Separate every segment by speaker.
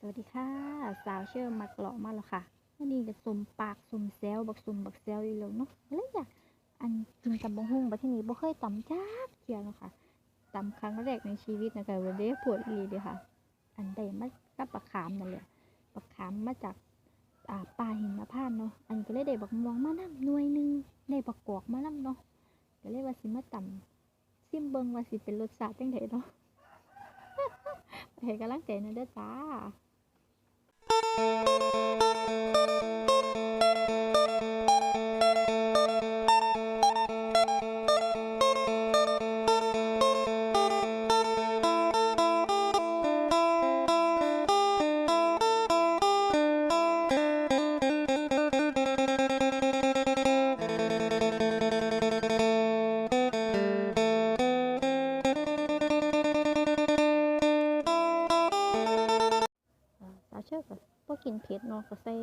Speaker 1: สวัสดีค่ะ สาวเชื่อมักหลอมาแล้วค่ะวันนี้จะสมปากสมแซวบักสมบักแซวอีกแล้วเนาะเลยอยากอันกินตำบักหุ่งบัดที่นี้บ่เคยตำจักเที่ยเนาะค่ะตำครั้งแรกในชีวิตนะคะวันนี้ปวดอีหลีเดียค่ะ อันใดมากับบักขามนั่นแหละบักขามมาจากอ่าป่าหินพานต์เนาะอันก็เลยได้บักม่วงมานำหน่วยหนึงได้บักกอกมานำเนาะก็เลยว่าสิมาตำซิมเบิงว่าสิเป็นรสชาติจังไดเนาะให้กำลังใจนะเด้อจ้า อ่ ผ็ดเนาะก็ใส่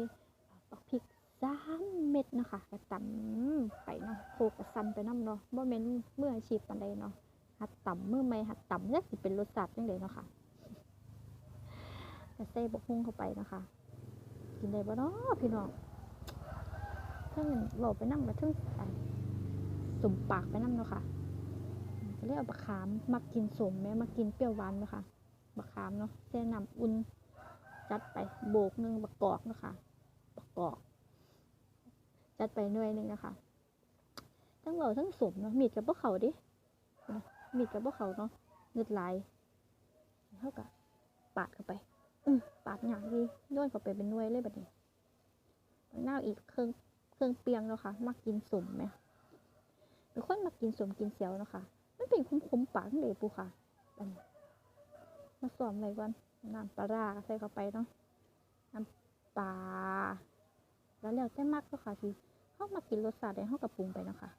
Speaker 1: บักพริกสามเม็ดนะคะก็ตำไปเนาะโคกก็ซันไปน้ำเนาะบ่แม่นมืออาชีพปานใดเนาะหัดตำมือใหม่หัดตำจักสิเป็นรสชาติจังไดเนาะค่ะก็ใส่บักฮุ่งเข้าไปนะคะกินได้บ่เนาะพี่น้องทั้งเว้าไปนำก็เทั้งอันสมปากไปนำเนาะค่ะอืมก็เลยเอาบักขามมักกินสมแม่มักกินเปรี้ยวหวานเนาะค่ะบักขามเนาะแช่น้ำอุ่น จัดไปโบกหนึ่งบักกอกนะคะบักกอกจัดไปหน่วยหนึ่งนะคะ ทั้งเหล่าทั้งสมเนาะมีดกับพวกเขาดิมีดกับพวกเขาเนาะเงือดลายเท่ากับปาดเข้าไป อืปาดอย่างดีย้อนเข้าไปเป็นหน่วยเลยแบบนี้หน้าอีกเครื่องเครื่องเปียงเนาะค่ะมักกินสมไหมเป็นคนมักกินสมกินเสียวเนาะค่ะมันเป็นคุ้มๆปากเลยปูค่ะอันนี้ มาสอนอะไรก่อนน้ำปลาร้าใส่เข้าไปเนาะน้ำปลาแล้วแล้วแต่มักก็ค่ะที่เข้ามากินรสชาติได้เขากับปรุงไปเนาะคะ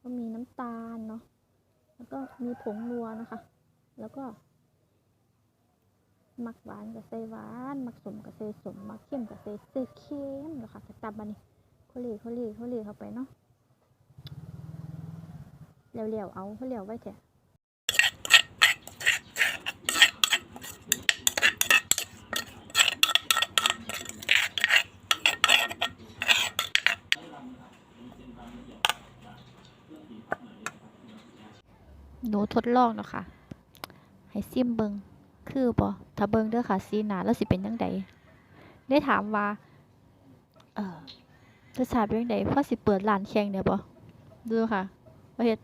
Speaker 1: ก็มีน้ำตาลเนาะแล้วก็มีผงนัวนะคะ แล้วก็ มักหวานกับใส่หวาน มักสมกับใส่สม มักเข้มกับใส่ใส่เข้มเนาะค่ะจะตับมานี่เขาเรียเขาเรียเขาเรียเข้าไปเนาะเร็วๆเอาเขาเร็วไว้เถอะ หนูทดลองเนาะค่ะ ให้ซิมเบิงคือบ่ถ้าเบิงเด้อค่ะสีหนาแล้วสิเป็นจังไดได้ถามว่า เออรสชาติเป็นจังไดพอสิเปิดร้านแข่งเนี่ยบ่ดูค่ะว่าเฮ็ด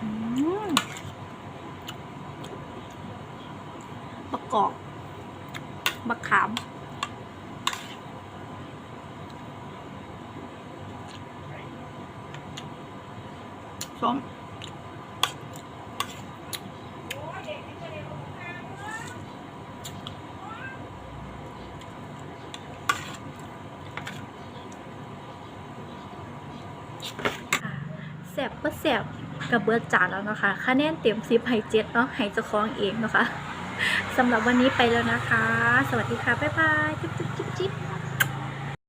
Speaker 1: อืมบักอบักขาม ส้มแสบก็แสบกับเบิร์ดจานแล้วนะคะคะแนนเต็มสิบให้เจ็ดเนาะให้เจ้าของเองนะคะสำหรับวันนี้ไปแล้วนะคะ สวัสดีค่ะ บ๊ายบายจุ๊บจุ๊บจุ๊บ